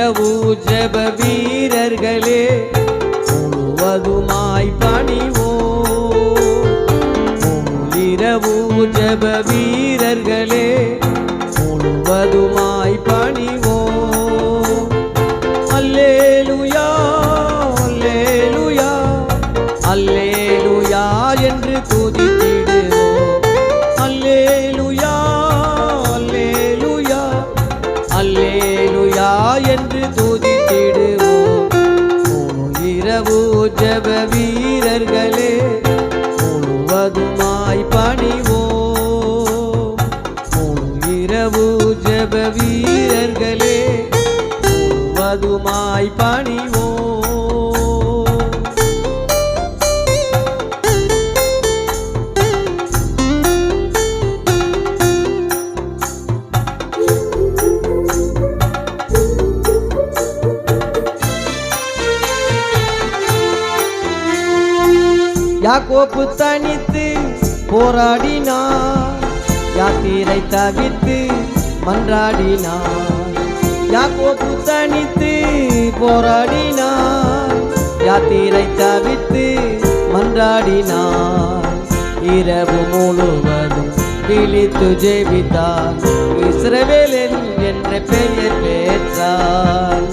இரவு ஜப வீரர்களே முழுவதுமாய் பணிவோம். இரவு ஜெப வீரர்களே முழுவதுமாய் பணிவோ இரவு ஜப வீரர்களே முழுவதுமாய் பணிவோ முழு இரவு ஜெப வீரர்களே முழுவதுமாய் பணிவோ யாக்கோப்பு தனித்து போராடினார். யாத்திரை தவித்து மன்றாடினார். யாக்கோப்பு தனித்து போராடினார். யாத்திரை தவித்து மன்றாடினார். இரவு முழுவதும் விழித்து ஜெபித்தார். இஸ்ரவேலன் என்ற பெயர் பெற்றார்.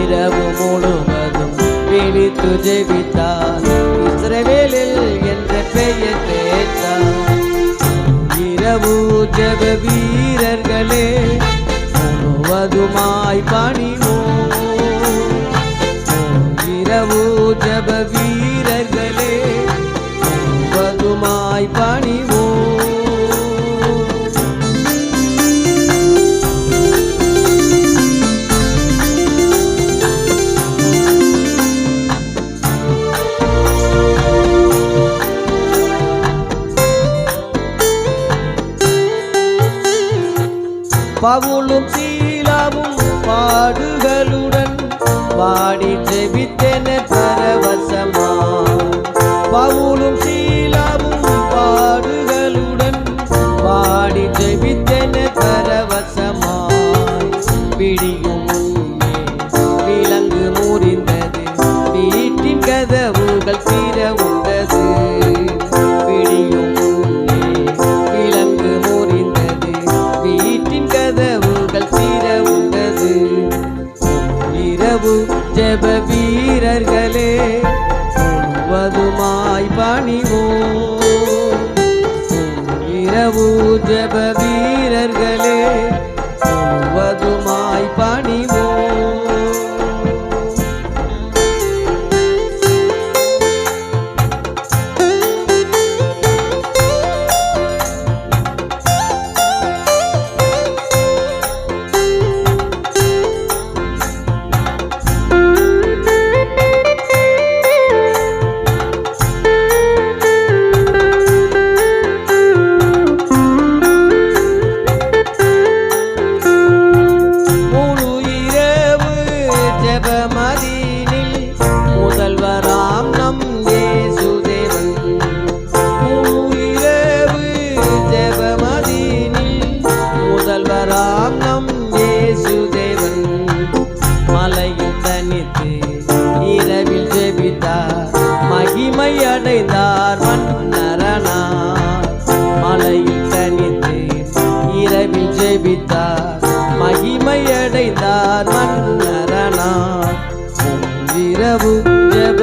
இரவு முழுவதும் விழித்து ஜெபித்தார். இரவு ஜெப வீரர்களே முழுவதுமாய் பணிவோ இரவு ஜெப பவுலும் சீலாவும் பாடுகளுடன் பாடி ஜெபித்தென பரவசமா. பவுலும் சீலாவும் பாடுகளுடன் பாடி ஜெபித்தென பரவசமா. பிடியும் விலங்கு முறிந்தது வீட்டின் கதவுகள் சீர பிடியும் பிரபு ஜெப வீரர்களே முழுவதுமாய் பணிவோ இரவு ஜெப மலையில் தனித்து இரவில் ஜெபித்தார் மகிமை அடைந்தார் மன்னரனா. மலையில் தனித்து இரவில் ஜெபித்தார் மகிமை அடைந்தார் மன்னரனா. இரவு ஜெப